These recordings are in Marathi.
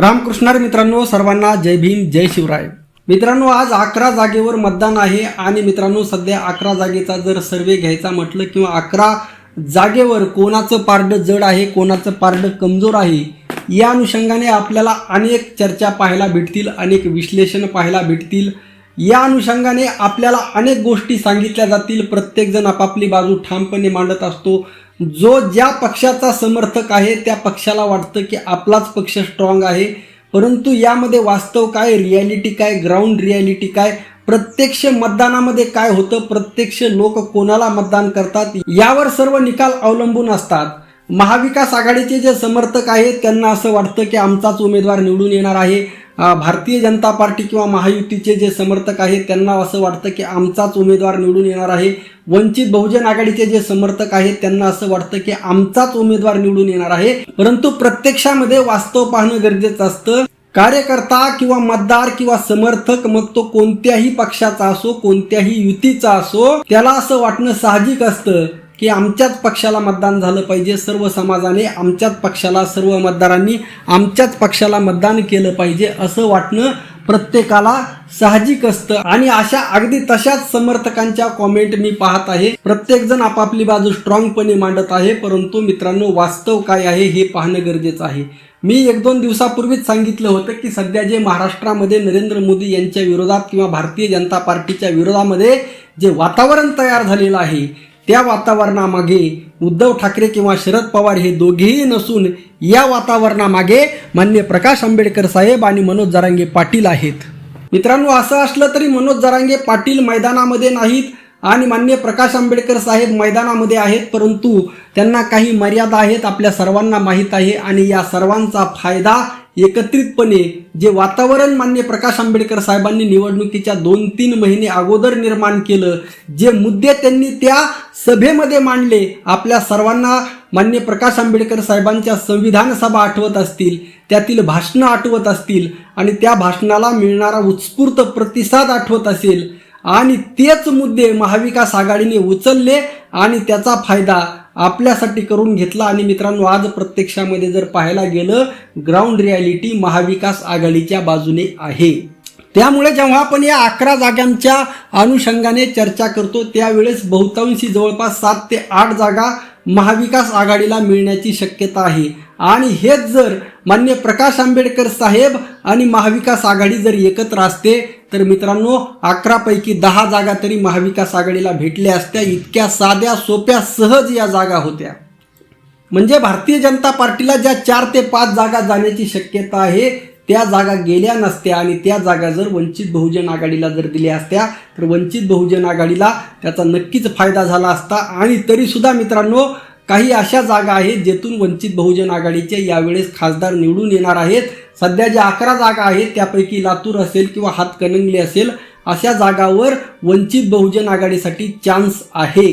रामकृष्णार मित्रांनो सर्वांना जय भीम जय शिवराय. मित्रांनो आज अकरा जागेवर मतदान आहे आणि मित्रांनो सध्या अकरा जागेचा जर सर्वे घ्यायचा म्हटलं किंवा अकरा जागेवर कोणाचं पारडं जड आहे कोणाचं पारडं कमजोर आहे या अनुषंगाने आपल्याला अनेक चर्चा पाहायला भेटतील अनेक विश्लेषण पाहायला भेटतील. या अनुषंगाने आपल्याला अनेक गोष्टी सांगितल्या जातील. प्रत्येकजण आपापली बाजू ठामपणे मांडत असतो. जो ज्या पक्षाचा समर्थक आहे त्या पक्षाला वाटतं की आपलाच पक्ष स्ट्रॉंग आहे. परंतु यामध्ये वास्तव काय रियालिटी काय ग्राउंड रियालिटी काय प्रत्यक्ष मतदानामध्ये काय होतं प्रत्यक्ष लोक कोणाला मतदान करतात यावर सर्व निकाल अवलंबून असतात. महाविकास आघाडीचे जे समर्थक आहेत त्यांना असं वाटतं की आमचाच उमेदवार निवडून येणार आहे. भारतीय जनता पार्टी किंवा महायुतीचे जे समर्थक आहेत त्यांना असं वाटतं की आमचाच उमेदवार निवडून येणार आहे. वंचित बहुजन आघाडीचे जे समर्थक आहेत त्यांना असं वाटतं की आमचाच उमेदवार निवडून येणार आहे. परंतु प्रत्यक्षामध्ये वास्तव पाहणं गरजेचं असतं. कार्यकर्ता किंवा मतदार किंवा समर्थक मग तो कोणत्याही पक्षाचा असो कोणत्याही युतीचा असो त्याला असं वाटणं साहजिक असतं की आमच्याच पक्षाला मतदान झालं पाहिजे सर्व समाजाने आमच्याच पक्षाला सर्व मतदारांनी आमच्याच पक्षाला मतदान केलं पाहिजे असं वाटणं प्रत्येकाला साहजिक असतं. आणि अशा अगदी तशाच समर्थकांच्या कॉमेंट मी पाहत आहे. प्रत्येक जण आपापली बाजू स्ट्रॉंगपणे मांडत आहे परंतु मित्रांनो वास्तव काय आहे हे पाहणं गरजेचं आहे. मी एक दोन दिवसापूर्वीच सांगितलं होतं की सध्या जे महाराष्ट्रामध्ये नरेंद्र मोदी यांच्या विरोधात किंवा भारतीय जनता पार्टीच्या विरोधामध्ये जे वातावरण तयार झालेलं आहे त्या वातावरणामागे उद्धव ठाकरे किंवा शरद पवार हे दोघेही नसून या वातावरणामागे मान्य प्रकाश आंबेडकर साहेब आणि मनोज जरांगे पाटील आहेत. मित्रांनो असं असलं तरी मनोज जरांगे पाटील मैदानामध्ये नाहीत आणि मान्य प्रकाश आंबेडकर साहेब मैदानामध्ये आहेत परंतु त्यांना काही मर्यादा आहेत आपल्या सर्वांना माहीत आहे आणि या सर्वांचा फायदा एकत्रितपणे जे वातावरण मान्य प्रकाश आंबेडकर साहेबांनी निवडणुकीच्या दोन तीन महिने अगोदर निर्माण केलं जे मुद्दे त्यांनी त्या सभेमध्ये मांडले आपल्या सर्वांना मान्य प्रकाश आंबेडकर साहेबांच्या संविधान सभा आठवत असतील त्यातील भाषणं आठवत असतील आणि त्या भाषणाला मिळणारा उत्स्फूर्त प्रतिसाद आठवत असेल. आणि तेच मुद्दे महाविकास आघाडीने उचलले आणि त्याचा फायदा आपल्यासाठी करून घेतला. आणि मित्रांनो आज प्रत्यक्षामध्ये जर पाहायला गेलं ग्राउंड रियालिटी महाविकास आघाडीच्या बाजूने आहे. त्यामुळे जेव्हा आपण या अकरा जागांच्या अनुषंगाने चर्चा करतो त्यावेळेस बहुतांशी जवळपास सात ते आठ जागा महाविकास आघाडीला मिळण्याची शक्यता आहे. आणि हेच जर मान्य प्रकाश आंबेडकर साहेब आणि महाविकास आघाडी जर एकत्र असते तर मित्रांनो अकरापैकी दहा जागा तरी महाविकास आघाडीला भेटल्या असत्या. इतक्या साध्या सोप्या सहज या जागा होत्या. म्हणजे भारतीय जनता पार्टीला ज्या चार ते पाच जागा जाण्याची शक्यता आहे त्या जागा गेल्या नसत्या आणि त्या जागा जर वंचित बहुजन आघाडीला जर दिल्या असत्या तर वंचित बहुजन आघाडीला त्याचा नक्कीच फायदा झाला असता. आणि तरीसुद्धा मित्रांनो काही अशा जागा आहेत जेथून वंचित बहुजन आघाडीचे यावेळेस खासदार निवडून येणार आहेत. सध्या ज्या अकरा जागा आहेत त्यापैकी लातूर असेल किंवा हातकणंगले असेल अशा जागावर वंचित बहुजन आघाडीसाठी चान्स आहे.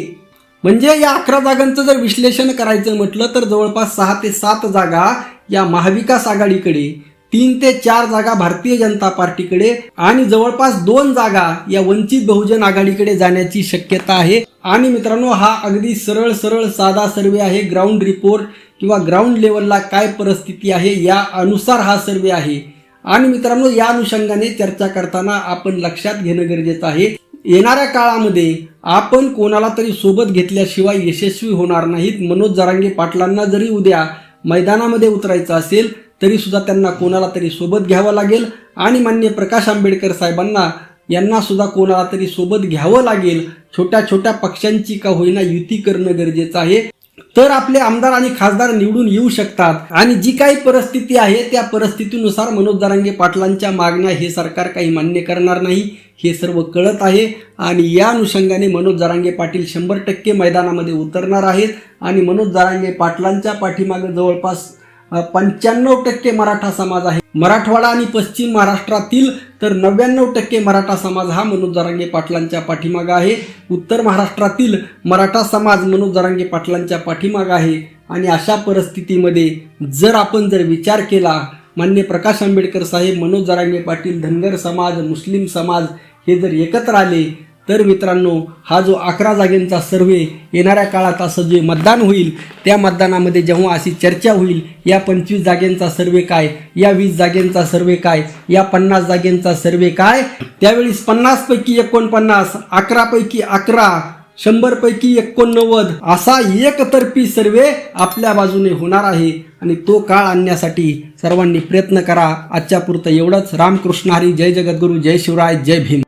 म्हणजे या अकरा जागांचं जर विश्लेषण करायचं म्हटलं तर जवळपास सहा ते सात जागा या महाविकास आघाडीकडे तीन ते चार जागा भारतीय जनता पार्टीकडे आणि जवळपास दोन जागा या वंचित बहुजन आघाडीकडे जाण्याची शक्यता आहे. आणि मित्रांनो हा अगदी सरळ सरळ साधा सर्वे आहे. ग्राउंड रिपोर्ट किंवा ग्राउंड लेवलला काय परिस्थिती आहे या अनुसार हा सर्वे आहे. आणि मित्रांनो या अनुषंगाने चर्चा करताना आपण लक्षात घेणं गरजेचं आहे. येणाऱ्या काळामध्ये आपण कोणाला तरी सोबत घेतल्याशिवाय यशस्वी होणार नाहीत. मनोज जरांगे पाटलांना जरी उद्या मैदानामध्ये उतरायचं असेल तरीसुद्धा त्यांना कोणाला तरी सोबत घ्यावं लागेल. आणि मान्य प्रकाश आंबेडकर साहेबांना यांना सुद्धा कोणाला तरी सोबत घ्यावं लागेल. छोट्या छोट्या पक्षांची का होईना युती करणं गरजेचं आहे. तर आपले आमदार आणि खासदार निवडून येऊ शकतात. आणि जी काही परिस्थिती आहे त्या परिस्थितीनुसार मनोज जरांगे पाटलांच्या मागण्या हे सरकार काही मान्य करणार नाही. हे सर्व कळत आहे. आणि या अनुषंगाने मनोज जारांगे पाटील शंभर टक्के मैदानामध्ये उतरणार आहेत. आणि मनोज जरांगे पाटलांच्या पाठीमागे जवळपास पंच्याण्णव टक्के मराठा समाज आहे. मराठवाडा आणि पश्चिम महाराष्ट्रातील तर नव्याण्णव टक्के मराठा समाज हा मनोज जरांगे पाटलांच्या पाठीमागा आहे. उत्तर महाराष्ट्रातील मराठा समाज मनोज जरांगे पाटलांच्या पाठीमागा आहे. आणि अशा परिस्थितीमध्ये जर आपण जर विचार केला मान्य प्रकाश आंबेडकर साहेब मनोज जरांगे पाटील धनगर समाज मुस्लिम समाज हे जर एकत्र आले तर मित्रांनो हा जो अकरा जागेंचा सर्वे येणाऱ्या काळात असं जे मतदान होईल त्या मतदानामध्ये जेव्हा अशी चर्चा होईल या पंचवीस जागेंचा सर्वे काय या वीस जागेंचा सर्वे काय या पन्नास जागेंचा सर्वे काय त्यावेळेस पन्नासपैकी एकोणपन्नास अकरापैकी अकरा शंभरपैकी एकोणनव्वद असा एकतर्फी सर्वे आपल्या बाजूने होणार आहे. आणि तो काळ आणण्यासाठी सर्वांनी प्रयत्न करा. आजच्या पुरतं एवढंच. रामकृष्ण हरी. जय जगद्गुरू. जय शिवराय. जय भीम.